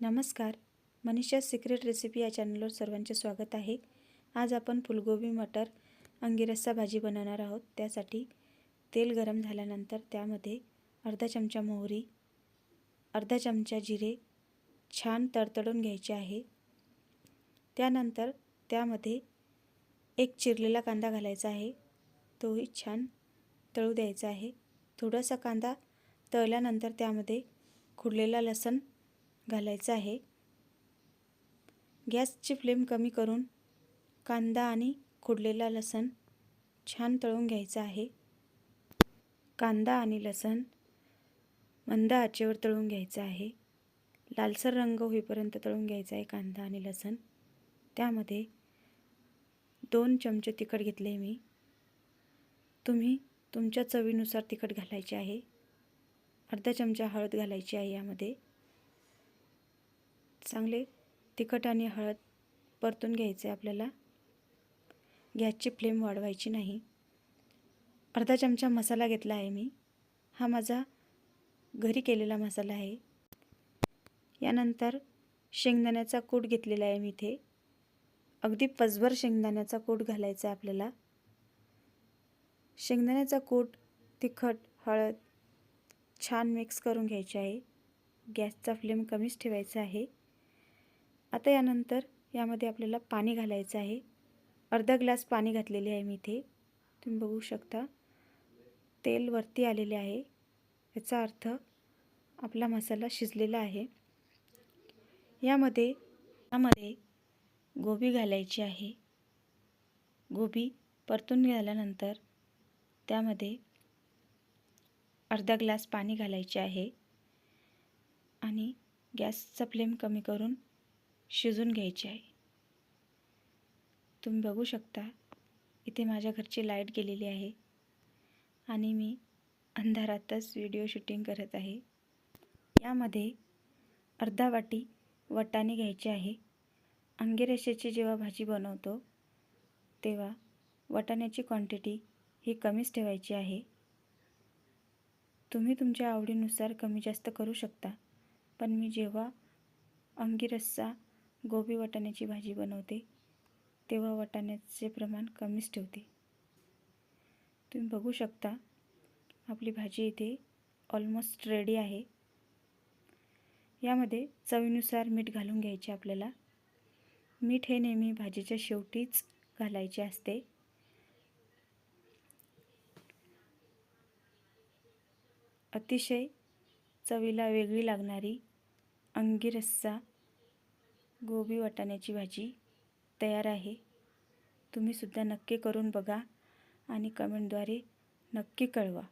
नमस्कार. Manisha secret recipe या चॅनलवर सर्वांचे स्वागत आहे. आज आपण फुलगोबी मटर अंगिरस्सा भाजी बनवणार आहोत. त्यासाठी तेल गरम झाल्यानंतर त्यामध्ये अर्धा चमचा मोहरी अर्धा चमचा जिरे छान तडतडून घ्यायचे आहे. त्यानंतर त्यामध्ये एक चिरलेला कांदा घालायचा आहे. तोही छान तळू द्यायचा आहे. थोडासा कांदा तळल्यानंतर त्यामध्ये खुडलेला लसण घालायचा आहे. गॅसची फ्लेम कमी करून कांदा आणि खोडलेला लसण छान तळून घ्यायचा आहे. कांदा आणि लसण मंद आचेवर तळून घ्यायचा आहे. लालसर रंग होईपर्यंत तळून घ्यायचा आहे कांदा आणि लसण. त्यामध्ये दोन चमचे तिखट घेतले मी. तुम्ही तुमच्या चवीनुसार तिखट घालायचे आहे. अर्धा चमचा हळद घालायची आहे यामध्ये. चांगले तिखट आणि हळद परतून घ्यायचे आपल्याला. गॅसची फ्लेम वाढवायची नाही. अर्धा चमचा मसाला घेतला आहे मी. हा माझा घरी केलेला मसाला आहे. यानंतर शेंगदाण्याचा कूट घेतलेला आहे मी इथे. अगदी पजभर शेंगदाण्याचा कूट घालायचा आहे आपल्याला. शेंगदाण्याचा कूट तिखट हळद छान मिक्स करून घ्यायचे आहे. गॅसचा फ्लेम कमीच ठेवायचा आहे. आता यानंतर यामध्ये आपल्याला पाणी घालायचं आहे. अर्धा ग्लास पाणी घातलेले आहे मी इथे. तुम्ही बघू शकता. तेल वरती आलेले आहे. याचा अर्थ आपला मसाला शिजलेला आहे. यामध्ये यामध्ये गोबी घालायची आहे. गोबी परतून घाल्यानंतर त्यामध्ये अर्धा ग्लास पाणी घालायचे आहे. आणि गॅसचा फ्लेम कमी करून शिजून घ्यायचे आहे. तुम्ही बघू शकता इथे माझ्या घरची लाइट गेलेली आहे आणि मी अंधारातच व्हिडिओ शूटिंग करत आहे. यामध्ये अर्धा वाटी वटाणे घ्यायचे आहे. अंगेरशाची जेव्हा भाजी बनवतो तेव्हा वटाण्याची क्वांटिटी ही कमीच ठेवायची आहे. तुम्ही तुमच्या आवडीनुसार कमी जास्त करू शकता पण मी जेव्हा अंगिरस्सा गोबी वाटाण्याची भाजी बनवते. तेव्हा वाटाण्याचे प्रमाण कमीच ठेवते. तुम्ही बघू शकता आपली भाजी इथे ऑलमोस्ट रेडी आहे. यामध्ये चवीनुसार मीठ घालून घ्यायचे आपल्याला. मीठ हे नेहमी भाजीच्या शेवटीच घालायचे असते. अतिशय चवीला वेगळी लागणारी अंगिरस्सा गोबी वाटाण्याची भाजी तयार आहे. तुम्हीसुद्धा नक्की करून बघा आणि कमेंटद्वारे नक्की कळवा.